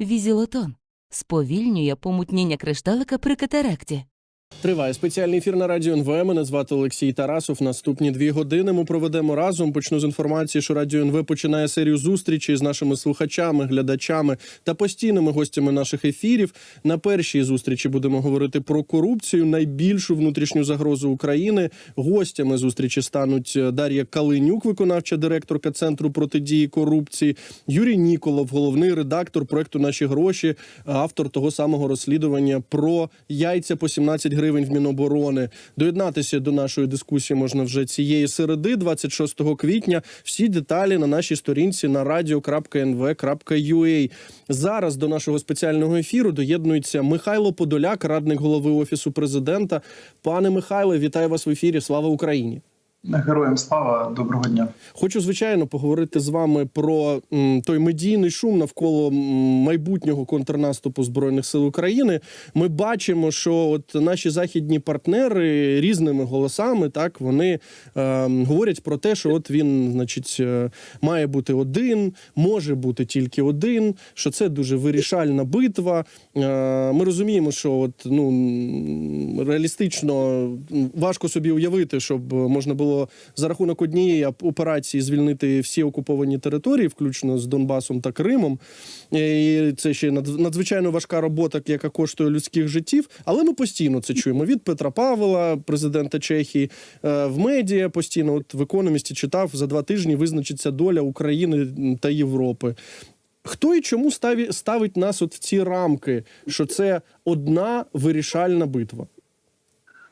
Візілотон сповільнює помутніння кришталика при катаракті. Триває спеціальний ефір на радіо НВ. Мене звати Олексій Тарасов. Наступні дві години ми проведемо разом. Почну з інформації, що радіо НВ починає серію зустрічей з нашими слухачами, глядачами та постійними гостями наших ефірів. На першій зустрічі будемо говорити про корупцію, найбільшу внутрішню загрозу України. Гостями зустрічі стануть Дар'я Калинюк, виконавча директорка центру протидії корупції, Юрій Ніколов, головний редактор проекту Наші гроші, автор того самого розслідування про яйця по 17 гривень в Міноборони. Доєднатися до нашої дискусії можна вже цієї середи, 26 квітня. Всі деталі на нашій сторінці на radio.nv.ua. Зараз до нашого спеціального ефіру доєднується Михайло Подоляк, радник голови офісу президента. Пане Михайле, вітаю вас в ефірі. Слава Україні! Героям слава, доброго дня. Хочу звичайно поговорити з вами про той медійний шум навколо майбутнього контрнаступу збройних сил України. Ми бачимо, що от наші західні партнери різними голосами так вони е, говорять про те, що от він, значить, е, має бути один, може бути тільки один. Що це дуже вирішальна битва. Е, ми розуміємо, що от ну реалістично важко собі уявити, щоб можна було за рахунок однієї операції звільнити всі окуповані території, включно з Донбасом та Кримом. І це ще над- надзвичайно важка робота, яка коштує людських життів. Але ми постійно це чуємо від Петра Павла, президента Чехії, е, в медіа постійно. От в економісті читав за два тижні визначиться доля України та Європи. Хто і чому ставить нас от в ці рамки, що це одна вирішальна битва?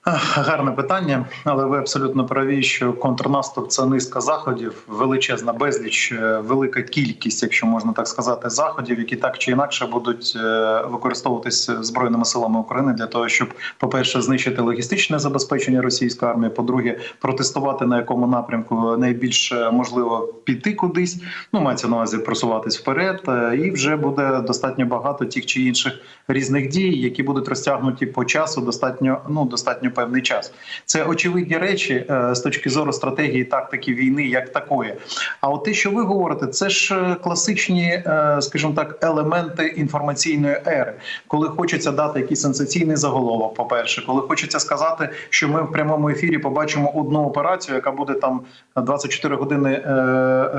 Гарне питання, але ви абсолютно праві, що контрнаступ це низка заходів, величезна безліч, е, велика кількість, якщо можна так сказати, заходів, які так чи інакше будуть е, використовуватись збройними силами України для того, щоб, по-перше, знищити логістичне забезпечення російської армії. По-друге, протестувати на якому напрямку найбільше можливо піти кудись. Ну мається на увазі просуватись вперед, е, і вже буде достатньо багато тих чи інших різних дій, які будуть розтягнуті по часу достатньо ну достатньо певний час. Це очевидні речі е, з точки зору стратегії тактики війни, як такої. А от те, що ви говорите, це ж е, класичні, е, скажімо так, елементи інформаційної ери, коли хочеться дати якийсь сенсаційний заголовок. По перше, коли хочеться сказати, що ми в прямому ефірі побачимо одну операцію, яка буде там 24 години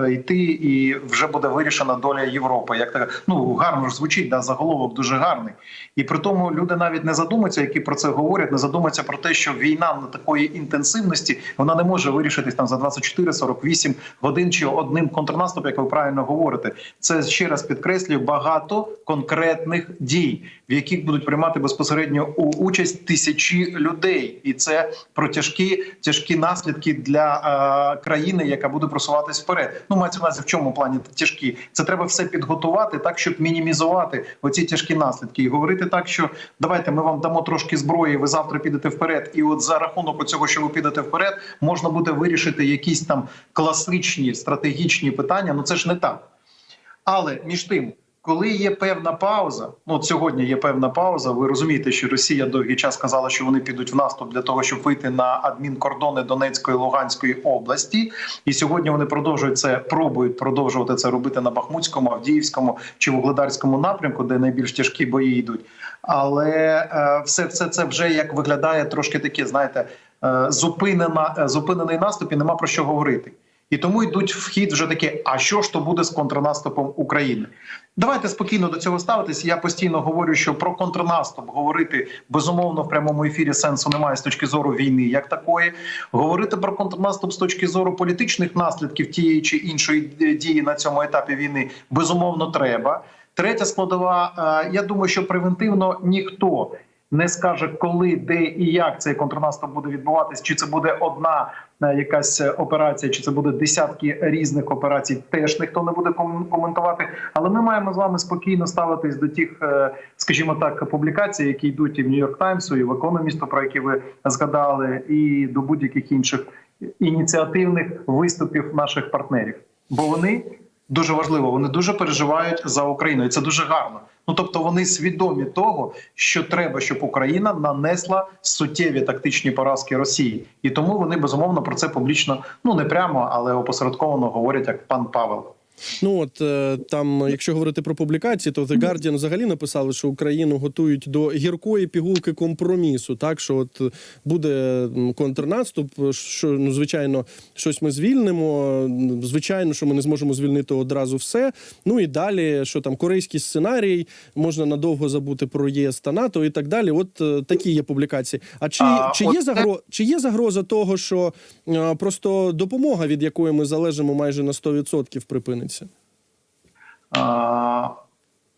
йти, і вже буде вирішена доля Європи. Як так ну гарно ж звучить, да заголовок дуже гарний. І при тому люди навіть не задумаються, які про це говорять, не задумаються про те, що війна на такої інтенсивності вона не може вирішитись там за 24-48 годин чи одним контрнаступом, як ви правильно говорите. Це ще раз підкреслюю багато конкретних дій, в яких будуть приймати безпосередньо участь тисячі людей, і це про тяжкі тяжкі наслідки для е, країни, яка буде просуватись вперед. Ну мається увазі в чому плані тяжкі. Це треба все підготувати так, щоб мінімізувати оці тяжкі наслідки, і говорити так, що давайте ми вам дамо трошки зброї. Ви завтра підете вперед, і от за рахунок цього, що ви підете вперед, можна буде вирішити якісь там класичні стратегічні питання. Ну це ж не так. Але між тим, коли є певна пауза, ну от сьогодні є певна пауза. Ви розумієте, що Росія довгий час казала, що вони підуть в наступ для того, щоб вийти на адмінкордони Донецької Луганської області. І сьогодні вони продовжують це, пробують продовжувати це робити на Бахмутському, Авдіївському чи Вугледарському напрямку, де найбільш тяжкі бої йдуть. Але е, все, все це вже як виглядає трошки таке, знаєте, е, зупинена, е, зупинений наступ і нема про що говорити. І тому йдуть в хід вже таке: а що ж то буде з контрнаступом України? Давайте спокійно до цього ставитись. Я постійно говорю, що про контрнаступ говорити безумовно в прямому ефірі сенсу немає з точки зору війни, як такої. Говорити про контрнаступ з точки зору політичних наслідків тієї чи іншої дії на цьому етапі війни безумовно треба. Третя складова. е, Я думаю, що превентивно ніхто не скаже, коли, де і як цей контрнаступ буде відбуватись, чи це буде одна е, якась е, операція, чи це буде десятки різних операцій. Теж ніхто не буде ком- коментувати. Але ми маємо з вами спокійно ставитись до тих, е, скажімо так, публікацій, які йдуть і в Нью-Йорк Таймсу, і в економісту, про які ви згадали, і до будь-яких інших ініціативних виступів наших партнерів. Бо вони дуже важливо, вони дуже переживають за Україну, і це дуже гарно. Ну тобто вони свідомі того, що треба, щоб Україна нанесла суттєві тактичні поразки Росії, і тому вони безумовно про це публічно ну не прямо, але опосередковано говорять, як пан Павел. Ну от е, там, якщо говорити про публікації, то The Guardian взагалі написали, що Україну готують до гіркої пігулки компромісу. Так що от буде контрнаступ, що ну звичайно, щось ми звільнимо. Звичайно, що ми не зможемо звільнити одразу все. Ну і далі, що там корейський сценарій, можна надовго забути про ЄС та НАТО і так далі. От е, такі є публікації. А чи, А, чи є загро... чи є загроза того, що е, просто допомога, від якої ми залежимо майже на 100% припиниться? А,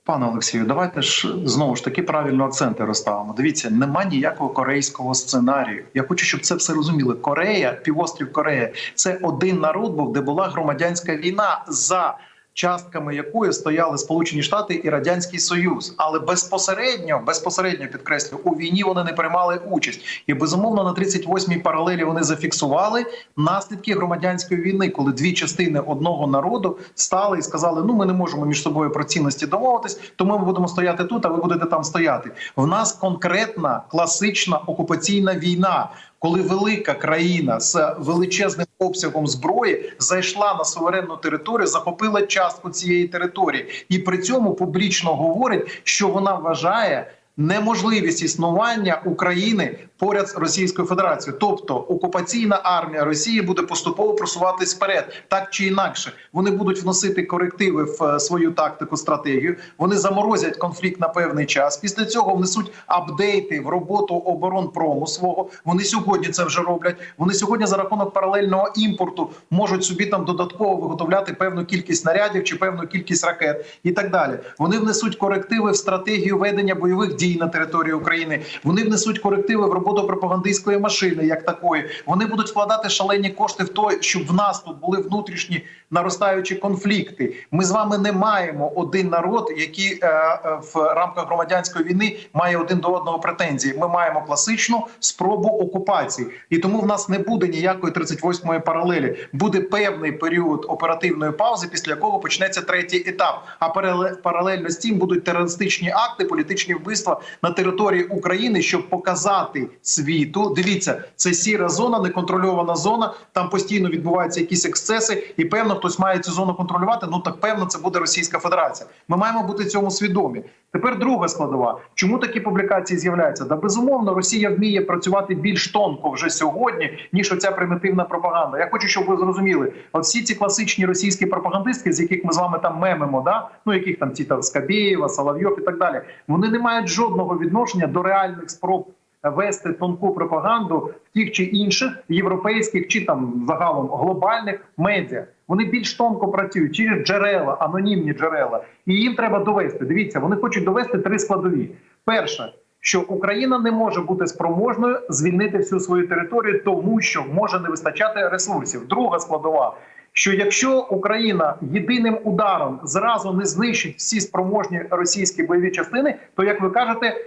Пане Олексію, давайте ж знову ж таки правильно акценти розставимо. Дивіться, нема ніякого корейського сценарію. Я хочу, щоб це все розуміли. Корея, півострів Корея, це один народ був, де була громадянська війна за. Частками якої стояли Сполучені Штати і Радянський Союз, але безпосередньо, безпосередньо підкреслю, у війні вони не приймали участь, і безумовно на 38-й паралелі вони зафіксували наслідки громадянської війни, коли дві частини одного народу стали і сказали: ну ми не можемо між собою про цінності домовитись, тому ми будемо стояти тут, а ви будете там стояти. В нас конкретна класична окупаційна війна. Коли велика країна з величезним обсягом зброї зайшла на суверенну територію, захопила частку цієї території, і при цьому публічно говорить, що вона вважає неможливість існування України поряд з Російською Федерацією, тобто окупаційна армія Росії буде поступово просуватись вперед, так чи інакше. Вони будуть вносити корективи в е, свою тактику, стратегію. Вони заморозять конфлікт на певний час. Після цього внесуть апдейти в роботу оборонпрому свого. Вони сьогодні це вже роблять. Вони сьогодні за рахунок паралельного імпорту можуть собі там додатково виготовляти певну кількість снарядів чи певну кількість ракет і так далі. Вони внесуть корективи в стратегію ведення бойових дій на території України. Вони внесуть корективи в роботу пропагандистської машини, як такої. Вони будуть вкладати шалені кошти в те, щоб в нас тут були внутрішні наростаючі конфлікти. Ми з вами не маємо один народ, який е, е, в рамках громадянської війни має один до одного претензії. Ми маємо класичну спробу окупації, і тому в нас не буде ніякої 38-ї паралелі. Буде певний період оперативної паузи, після якого почнеться третій етап. А парале- паралельно з цим будуть терористичні акти, політичні вбивства на території України, щоб показати світу. Дивіться, це сіра зона, неконтрольована зона. Там постійно відбуваються якісь ексцеси, і певно хтось має цю зону контролювати. Ну так певно, це буде Російська Федерація. Ми маємо бути цьому свідомі. Тепер друга складова. Чому такі публікації з'являються? Да безумовно, Росія вміє працювати більш тонко вже сьогодні, ніж оця примітивна пропаганда. Я хочу, щоб ви зрозуміли, от всі ці класичні російські пропагандистки, з яких ми з вами там мемимо, да ну яких там ці там Скабєєва, Соловйов і так далі, вони не мають жодного відношення до реальних спроб вести тонку пропаганду в тих чи інших європейських чи там загалом глобальних медіа. Вони більш тонко працюють через джерела, анонімні джерела, і їм треба довести. Дивіться, вони хочуть довести три складові. Перше, що Україна не може бути спроможною звільнити всю свою територію, тому що може не вистачати ресурсів. Друга складова. Що якщо Україна єдиним ударом зразу не знищить всі спроможні російські бойові частини, то як ви кажете, е,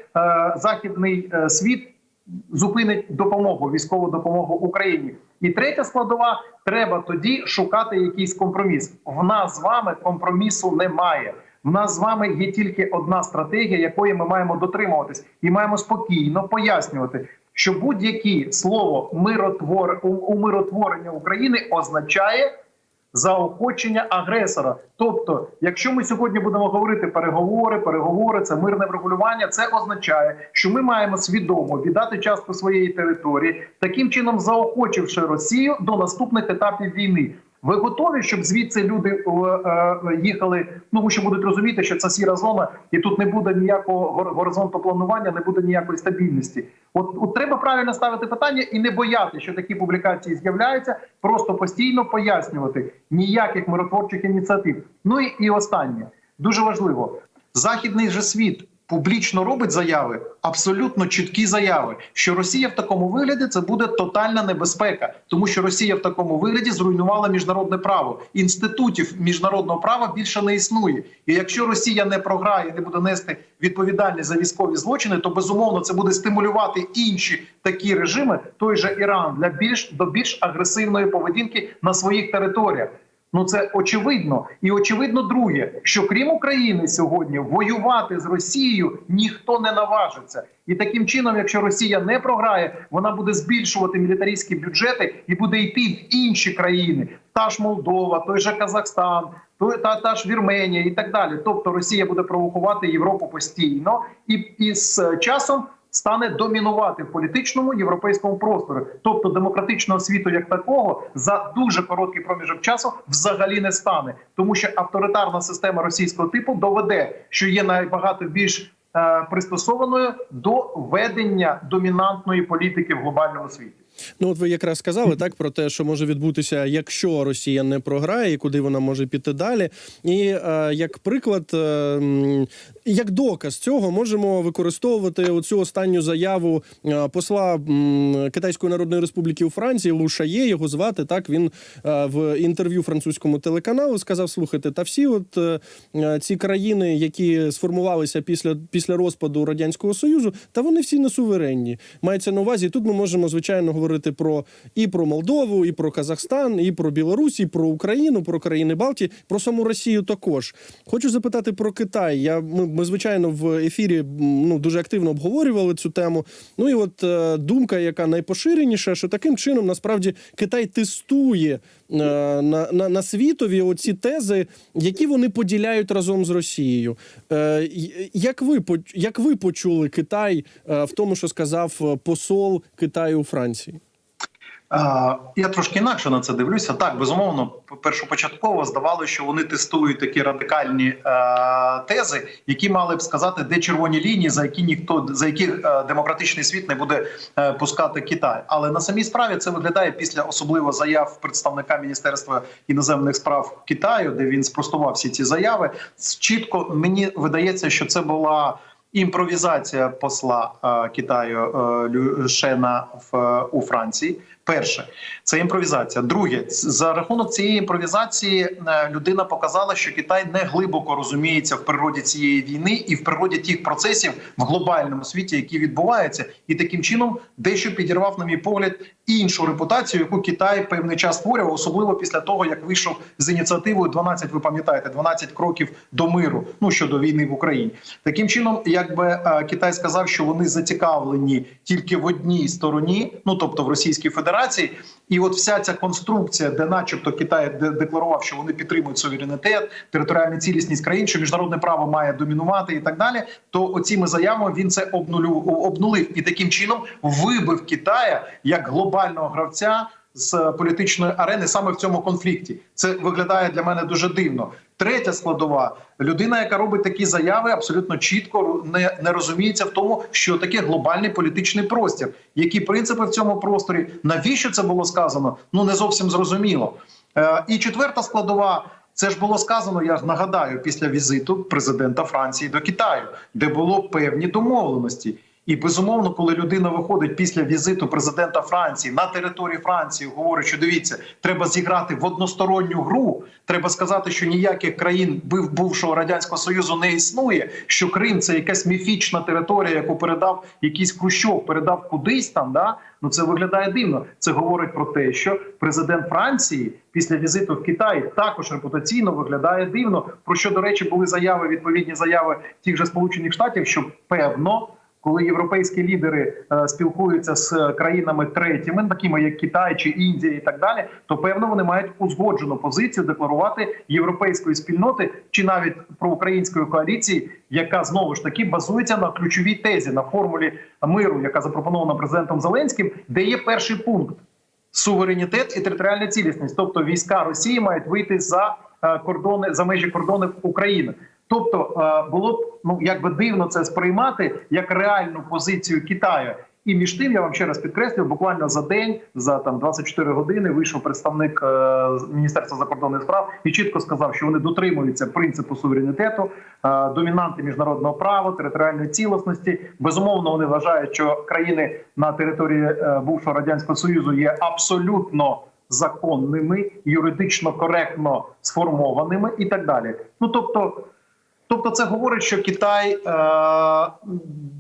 західний е, світ зупинить допомогу, військову допомогу Україні. І третя складова треба тоді шукати якийсь компроміс. В нас з вами компромісу немає. В нас з вами є тільки одна стратегія, якої ми маємо дотримуватись, і маємо спокійно пояснювати, що будь-яке слово миротвор... умиротворення України означає заохочення агресора. Тобто, якщо ми сьогодні будемо говорити переговори, переговори, це мирне врегулювання, це означає, що ми маємо свідомо віддати частку своєї території, таким чином заохочивши Росію до наступних етапів війни. Ви готові, щоб звідси люди е, е, їхали? Ну що будуть розуміти, що це сіра зона, і тут не буде ніякого гор- горизонту планування, не буде ніякої стабільності. От, от треба правильно ставити питання і не бояти, що такі публікації з'являються, просто постійно пояснювати ніяких миротворчих ініціатив. Ну і, і останнє дуже важливо: західний же світ публічно робить заяви, абсолютно чіткі заяви, що Росія в такому вигляді це буде тотальна небезпека, тому що Росія в такому вигляді зруйнувала міжнародне право. Інститутів міжнародного права більше не існує. І якщо Росія не програє, не буде нести відповідальність за військові злочини, то безумовно це буде стимулювати інші такі режими, той же Іран, для більш до більш агресивної поведінки на своїх територіях. Ну це очевидно, і очевидно, друге, що крім України сьогодні воювати з Росією ніхто не наважиться. І таким чином, якщо Росія не програє, вона буде збільшувати мілітаристські бюджети і буде йти в інші країни, та ж Молдова, той же Казахстан, той та, та ж Вірменія і так далі. Тобто Росія буде провокувати Європу постійно, і, і з часом стане домінувати в політичному європейському просторі. Тобто демократичного світу як такого за дуже короткий проміжок часу взагалі не стане, тому що авторитарна система російського типу доведе, що є набагато більш е, пристосованою до ведення домінантної політики в глобальному світі. Ну, от ви якраз сказали так про те, що може відбутися, якщо Росія не програє, і куди вона може піти далі. І е, як приклад, е, як доказ цього, можемо використовувати оцю останню заяву е, посла Китайської Народної Республіки у Франції Лу Шає, його звати. Так він е, в інтерв'ю французькому телеканалу сказав: слухайте, та всі, от е, е, ці країни, які сформувалися після, після розпаду радянського союзу, та вони всі не суверенні. Мається на увазі. Тут ми можемо звичайно говорити про і про Молдову, і про Казахстан, і про Білорусь, і про Україну, про країни Балтії, про саму Росію також. Хочу запитати про Китай. Я ми, ми звичайно в ефірі ну дуже активно обговорювали цю тему. Ну і от е, думка, яка найпоширеніша, що таким чином насправді Китай тестує е, на, на, на світові оці тези, які вони поділяють разом з Росією. Е, як ви як ви почули Китай е, в тому, що сказав е, посол Китаю у Франції? Я трошки інакше на це дивлюся. Так, безумовно, першопочатково здавалося, що вони тестують такі радикальні е, тези, які мали б сказати, де червоні лінії, за які ніхто за які е, демократичний світ не буде е, пускати Китай. Але на самій справі це виглядає після особливо заяв представника міністерства іноземних справ Китаю, де він спростував всі ці заяви. Чітко мені видається, що це була. Імпровізація посла е, Китаю е, Лю Шена в е, у Франції. Перше, це імпровізація. Друге, за рахунок цієї імпровізації е, людина показала, що Китай не глибоко розуміється в природі цієї війни і в природі тих процесів в глобальному світі, які відбуваються, і таким чином дещо підірвав, на мій погляд, іншу репутацію, яку Китай певний час створював, особливо після того, як вийшов з ініціативою 12, ви пам'ятаєте, 12 кроків до миру, ну щодо війни в Україні. Таким чином, якби е, Китай сказав, що вони зацікавлені тільки в одній стороні, ну тобто в Російській Федерації, і от вся ця конструкція, де, начебто, Китай де- декларував, що вони підтримують суверенітет, територіальну цілісність країн, що міжнародне право має домінувати і так далі. То оціми заявами він це обнулю обнулив і таким чином вибив Китая як глобального гравця з політичної арени саме в цьому конфлікті. Це виглядає для мене дуже дивно. Третя складова людина, яка робить такі заяви, абсолютно чітко не, не розуміється в тому, що таке глобальний політичний простір. Які принципи в цьому просторі? Навіщо це було сказано? Ну не зовсім зрозуміло. Е, і четверта складова. Це ж було сказано, я нагадаю, після візиту президента Франції до Китаю, де було певні домовленості. І безумовно, коли людина виходить після візиту президента Франції на території Франції, говорить, що дивіться, треба зіграти в односторонню гру. Треба сказати, що ніяких країн бувшого радянського союзу не існує. Що Крим це якась міфічна територія, яку передав якийсь Хрущов, передав кудись там. Да ну це виглядає дивно. Це говорить про те, що президент Франції після візиту в Китай також репутаційно виглядає дивно. Про що до речі були заяви, відповідні заяви тих же сполучених штатів, що певно коли європейські лідери е, спілкуються з країнами третіми, такими як Китай чи Індія, і так далі, то певно вони мають узгоджену позицію декларувати європейської спільноти чи навіть проукраїнської коаліції, яка знову ж таки базується на ключовій тезі на формулі миру, яка запропонована президентом Зеленським, де є перший пункт суверенітет і територіальна цілісність, тобто війська Росії мають вийти за е, кордони за межі кордонів України. Тобто е, було б ну якби дивно це сприймати як реальну позицію Китаю. І між тим я вам ще раз підкреслюю, буквально за день, за там 24 години, вийшов представник е, Міністерства закордонних справ і чітко сказав, що вони дотримуються принципу суверенітету, е, домінанти міжнародного права, територіальної цілісності. Безумовно, вони вважають, що країни на території е, бувшого радянського союзу є абсолютно законними, юридично коректно сформованими і так далі. Ну тобто. Тобто, це говорить, що Китай е,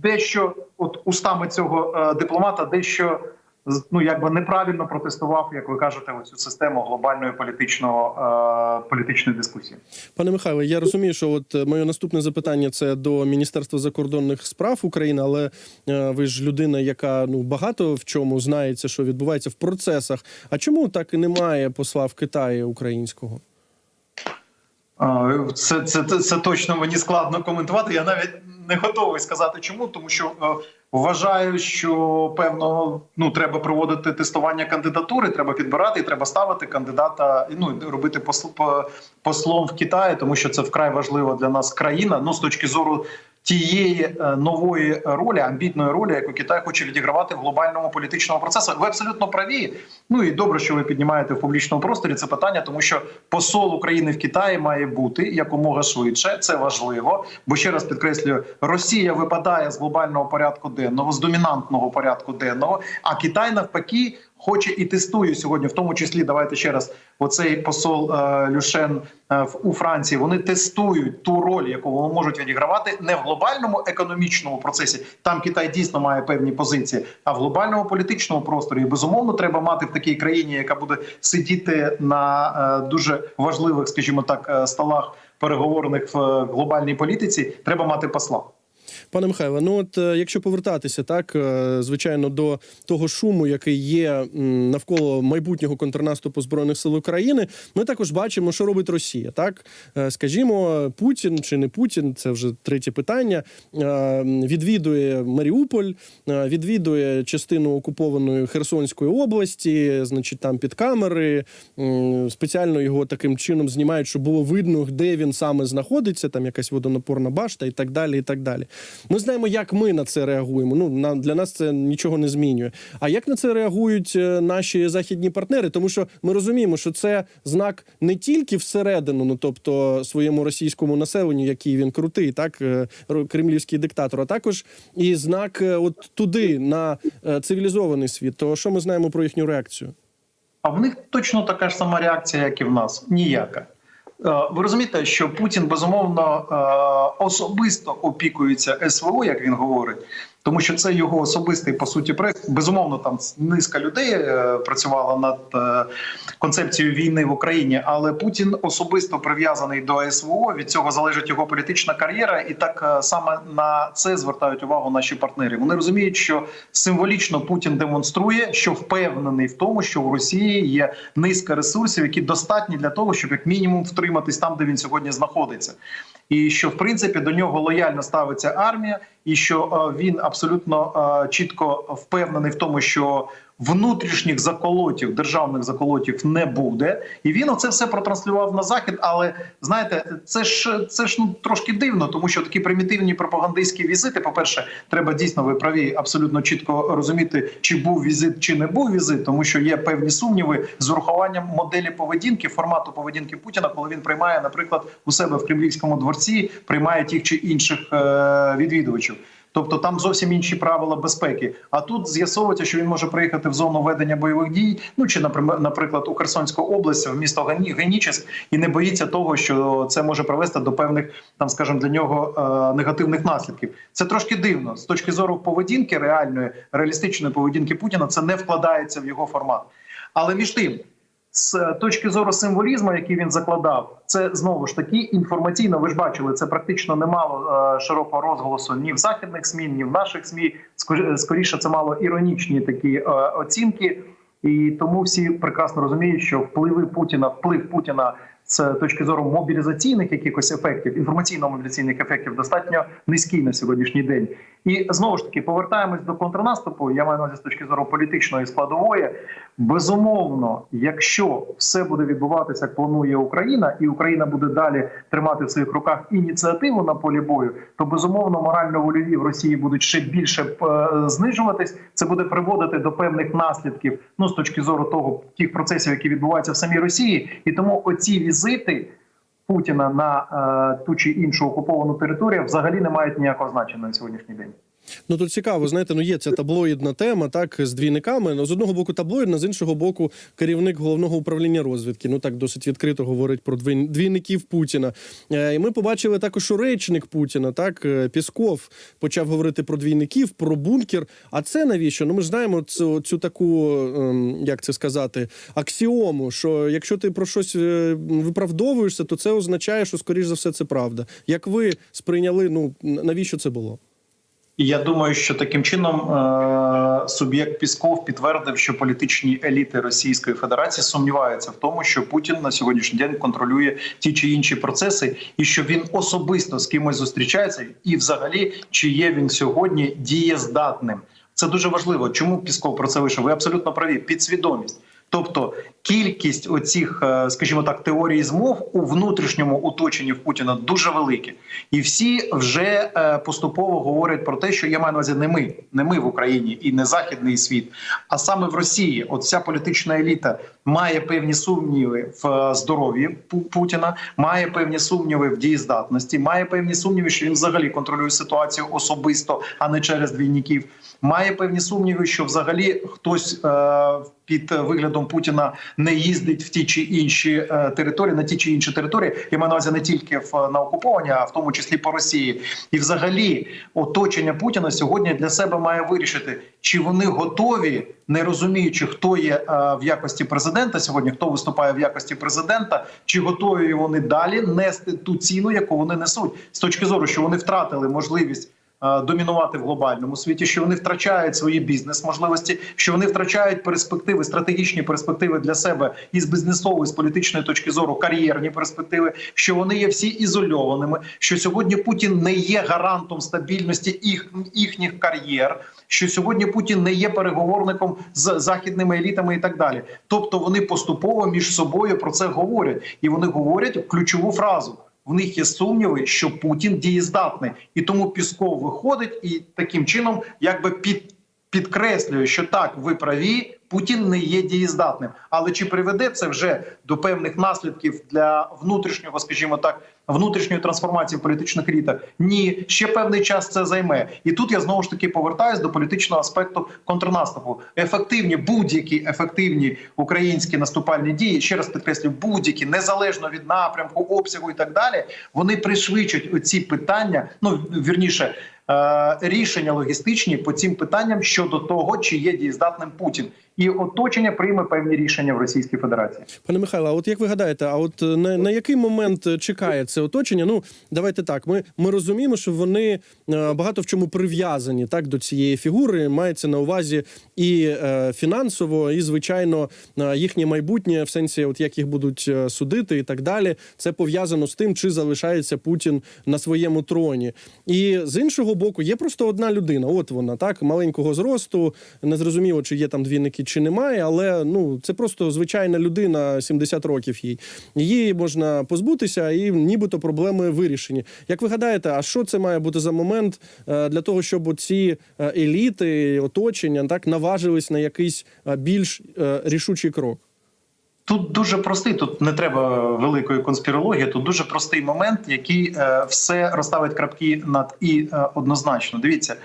дещо, от устами цього е, дипломата, дещо ну якби неправильно протестував, як ви кажете, оцю систему глобальної політичного е, політичної дискусії. Пане Михайло, я розумію, що от е, моє наступне запитання це до Міністерства закордонних справ України, але е, ви ж людина, яка ну багато в чому знається, що відбувається в процесах. А чому так і немає посла в Китаї українського? Це, це, це, це точно мені складно коментувати. Я навіть не готовий сказати чому, тому що е, вважаю, що певно ну треба проводити тестування кандидатури, треба підбирати і треба ставити кандидата. Ну робити посл, послом в Китаї, тому що це вкрай важлива для нас країна. Ну з точки зору. Тієї е, нової ролі, амбітної ролі, яку Китай хоче відігравати в глобальному політичному процесі, ви абсолютно праві. Ну і добре, що ви піднімаєте в публічному просторі це питання, тому що посол України в Китаї має бути якомога швидше. Це важливо. Бо ще раз підкреслюю, Росія випадає з глобального порядку денного, з домінантного порядку денного. А Китай навпаки хоче і тестує сьогодні, в тому числі давайте ще раз. Оцей посол е, Люшен е, у Франції. Вони тестують ту роль, яку вони можуть відігравати не в глобальному економічному процесі. Там Китай дійсно має певні позиції, а в глобальному політичному просторі. Безумовно, треба мати в такій країні, яка буде сидіти на е, дуже важливих, скажімо так, е, столах переговорних в е, глобальній політиці. Треба мати посла. Пане Михайло, ну от е, якщо повертатися так, е, звичайно, до того шуму, який є навколо майбутнього контрнаступу збройних сил України, ми також бачимо, що робить Росія. Так Е, скажімо, Путін чи не Путін, це вже третє питання. Відвідує Маріуполь, відвідує частину окупованої Херсонської області, значить, там під камери. Спеціально його таким чином знімають, щоб було видно, де він саме знаходиться, там якась водонапорна башта і так далі. і так далі. Ми знаємо, як ми на це реагуємо. Ну на для нас це нічого не змінює. А як на це реагують е, наші західні партнери? Тому що ми розуміємо, що це знак не тільки всередину, ну тобто своєму російському населенню, який він крутий, так е, кремлівський диктатор, а також і знак е, от туди на цивілізований світ. То що ми знаємо про їхню реакцію? А в них точно така ж сама реакція, як і в нас. Ніяка. Е, Ви розумієте, що Путін безумовно е, особисто опікується СВО, як він говорить, тому що це його особистий по суті проект. Безумовно, там низка людей е, працювала над е, концепцією війни в Україні, але Путін особисто прив'язаний до СВО. Від цього залежить його політична кар'єра, і так е, саме на це звертають увагу наші партнери. Вони розуміють, що символічно Путін демонструє, що впевнений в тому, що в Росії є низка ресурсів, які достатні для того, щоб як мінімум втриматись там, де він сьогодні знаходиться. І що в принципі до нього лояльно ставиться армія, і що е, він абсолютно е, чітко впевнений в тому, що внутрішніх заколотів, державних заколотів не буде, і він оце все протранслював на захід. Але знаєте, це ж це ж ну трошки дивно, тому що такі примітивні пропагандистські візити. По перше, треба дійсно ви праві абсолютно чітко розуміти, чи був візит, чи не був візит, тому що є певні сумніви з урахуванням моделі поведінки, формату поведінки Путіна, коли він приймає, наприклад, у себе в Кремлівському дворці, приймає тих чи інших е- відвідувачів. Тобто там зовсім інші правила безпеки. А тут з'ясовується, що він може приїхати в зону ведення бойових дій, ну чи наприклад у Херсонську область в місто Гені- Генічеськ, і не боїться того, що це може привести до певних там, скажімо, для нього е, негативних наслідків. Це трошки дивно з точки зору поведінки, реальної реалістичної поведінки Путіна. Це не вкладається в його формат. Але між тим. З точки зору символізму, який він закладав, це знову ж таки інформаційно. Ви ж бачили, це практично не мало е, широкого розголосу ні в західних СМІ, ні в наших СМІ. Скорі- Скоріше, це мало іронічні такі е, оцінки, і тому всі прекрасно розуміють, що впливи Путіна, вплив Путіна з точки зору мобілізаційних якихось ефектів, інформаційно-мобілізаційних ефектів, достатньо низький на сьогоднішній день. І знову ж таки повертаємось до контрнаступу. Я маю на увазі з точки зору політичної складової. Безумовно, якщо все буде відбуватися, як планує Україна, і Україна буде далі тримати в своїх руках ініціативу на полі бою, то безумовно морально-вольові в Росії будуть ще більше е, знижуватись. Це буде приводити до певних наслідків. Ну з точки зору того тих процесів, які відбуваються в самій Росії, і тому оці візити. Путіна на е, ту чи іншу окуповану територію взагалі не мають ніякого значення на сьогоднішній день. Ну тут цікаво, знаєте, ну є ця таблоїдна тема, так з двійниками. Ну, з одного боку таблоїдна, з іншого боку, керівник головного управління розвідки. Ну так досить відкрито говорить про двій- двійників Путіна. Е, І ми побачили також, що речник Путіна, так е, Пісков почав говорити про двійників, про бункер. А це навіщо? Ну ми ж знаємо цю, цю таку, ем, як це сказати, аксіому, що якщо ти про щось е, виправдовуєшся, то це означає, що скоріш за все це правда. Як ви сприйняли? Ну навіщо це було? Я думаю, що таким чином е- суб'єкт Пісков підтвердив, що політичні еліти Російської Федерації сумніваються в тому, що Путін на сьогоднішній день контролює ті чи інші процеси, і що він особисто з кимось зустрічається, і взагалі чи є він сьогодні дієздатним. Це дуже важливо. Чому Пісков про це вийшов? Ви абсолютно праві. Підсвідомість. Тобто кількість оцих, е, скажімо так, теорій змов у внутрішньому оточенні в Путіна дуже велике, і всі вже е, поступово говорять про те, що я маю на увазі не ми, не ми в Україні і не західний світ, а саме в Росії. От вся політична еліта має певні сумніви в е, здоров'ї Путіна, має певні сумніви в дієздатності, має певні сумніви, що він взагалі контролює ситуацію особисто, а не через двійників. Має певні сумніви, що взагалі хтось е, під виглядом Путіна не їздить в ті чи інші е, території, на ті чи інші території. Я маю на увазі не тільки в на окуповані, а в тому числі по Росії. І, взагалі, оточення Путіна сьогодні для себе має вирішити, чи вони готові, не розуміючи, хто є е, в якості президента сьогодні, хто виступає в якості президента, чи готові вони далі нести ту ціну, яку вони несуть, з точки зору, що вони втратили можливість домінувати в глобальному світі, що вони втрачають свої бізнес-можливості, що вони втрачають перспективи, стратегічні перспективи для себе із бізнесової, з політичної точки зору, кар'єрні перспективи, що вони є всі ізольованими, що сьогодні Путін не є гарантом стабільності їх, їхніх кар'єр. Що сьогодні Путін не є переговорником з західними елітами і так далі. Тобто вони поступово між собою про це говорять, і вони говорять ключову фразу: в них є сумніви, що Путін дієздатний, і тому Пісков виходить і таким чином якби під. Підкреслює, що так, ви праві, Путін не є дієздатним. Але чи приведе це вже до певних наслідків для внутрішнього, скажімо так, внутрішньої трансформації політичних елітах? Ні, ще певний час це займе. І тут я знову ж таки повертаюсь до політичного аспекту контрнаступу. Ефективні будь-які ефективні українські наступальні дії, ще раз підкреслю, будь-які незалежно від напрямку, обсягу і так далі, вони пришвидшать оці питання. Ну вірніше. е, Рішення логістичні по цим питанням щодо того, чи є дієздатним Путін, і оточення прийме певні рішення в Російській Федерації. Пане Михайло, а от як ви гадаєте, а от е, на, на який момент е, чекає це оточення? Ну давайте так. Ми, ми розуміємо, що вони е, багато в чому прив'язані так до цієї фігури. Мається на увазі і е, фінансово, і звичайно їхнє майбутнє, в сенсі, от як їх будуть судити, і так далі. Це пов'язано з тим, чи залишається Путін на своєму троні. І з іншого боку, є просто одна людина. От вона так маленького зросту. Незрозуміло, чи є там двійники, чи немає, але ну це просто звичайна людина, 70 років їй. Її можна позбутися, і нібито проблеми вирішені. Як ви гадаєте, а що це має бути за момент е, для того, щоб ці еліти, оточення так наважились на якийсь е, більш е, рішучий крок? Тут дуже простий, тут не треба великої конспірології. Тут дуже простий момент, який е, все розставить крапки над і е, однозначно. Дивіться,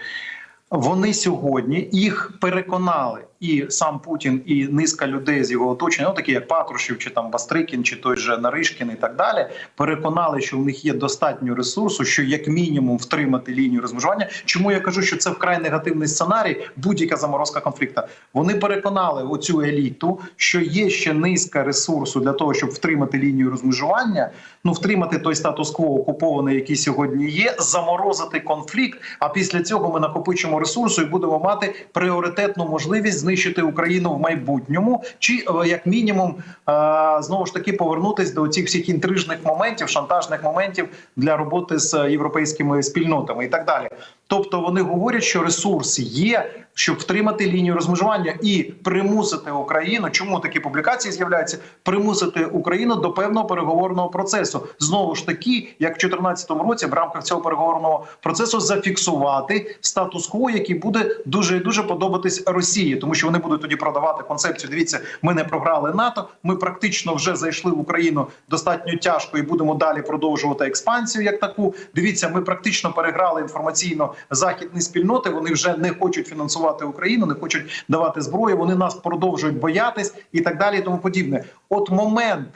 вони сьогодні їх переконали, і сам Путін, і низка людей з його оточення, ну такі як Патрушев, чи там Бастрикін, чи той же Наришкін, і так далі, переконали, що в них є достатньо ресурсу, що як мінімум втримати лінію розмежування. Чому я кажу, що це вкрай негативний сценарій, будь-яка заморозка конфлікту. Вони переконали оцю еліту, що є ще низка ресурсу для того, щоб втримати лінію розмежування, ну втримати той статус-кво окупований, який сьогодні є, заморозити конфлікт. А після цього ми накопичимо ресурсу і будемо мати пріоритетну можливість знищити Україну в майбутньому, чи е, як мінімум е, знову ж таки повернутись до цих всіх інтрижних моментів, шантажних моментів для роботи з європейськими спільнотами і так далі. Тобто вони говорять, що ресурс є, щоб втримати лінію розмежування і примусити Україну. Чому такі публікації з'являються? Примусити Україну до певного переговорного процесу. Знову ж таки, як в 2014 році, в рамках цього переговорного процесу зафіксувати статус-кво, який буде дуже і дуже подобатись Росії, тому що вони будуть тоді продавати концепцію. Дивіться, ми не програли НАТО. Ми практично вже зайшли в Україну достатньо тяжко і будемо далі продовжувати експансію як таку. Дивіться, ми практично переграли інформаційно західні спільноти вони вже не хочуть фінансувати Україну, не хочуть давати зброю. Вони нас продовжують боятись і так далі. І тому подібне. От момент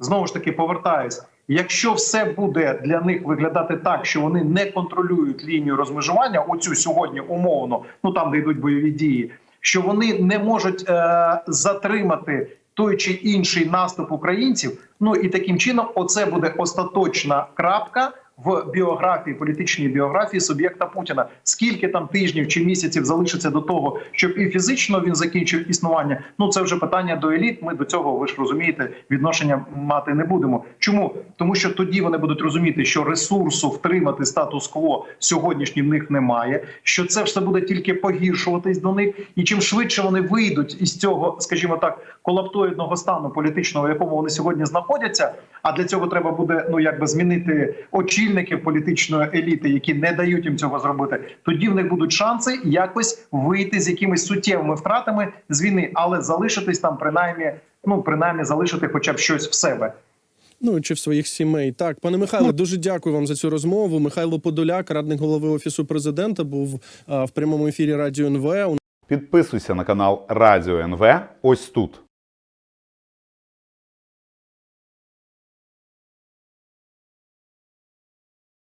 знову ж таки повертаюсь. Якщо все буде для них виглядати так, що вони не контролюють лінію розмежування, оцю сьогодні умовно, ну там де йдуть бойові дії, що вони не можуть е, затримати той чи інший наступ українців. Ну і таким чином, оце буде остаточна крапка в біографії, політичній біографії суб'єкта Путіна. Скільки там тижнів чи місяців залишиться до того, щоб і фізично він закінчив існування? Ну це вже питання до еліт. Ми до цього ви ж розумієте, відношення мати не будемо. Чому тому, що тоді вони будуть розуміти, що ресурсу втримати статус-кво сьогоднішній в них немає. Що це все буде тільки погіршуватись до них, і чим швидше вони вийдуть із цього, скажімо так, колаптоїдного стану політичного, в якому вони сьогодні знаходяться. А для цього треба буде ну якби змінити очільників політичної еліти, які не дають їм цього зробити. Тоді в них будуть шанси якось вийти з якимись суттєвими втратами з війни, але залишитись там, принаймні, ну принаймні залишити, хоча б щось в себе. Ну чи в своїх сімей. Так, пане Михайло, дуже дякую вам за цю розмову. Михайло Подоляк, радник голови офісу президента, був а, в прямому ефірі Радіо НВ. Підписуйся на канал Радіо НВ ось тут.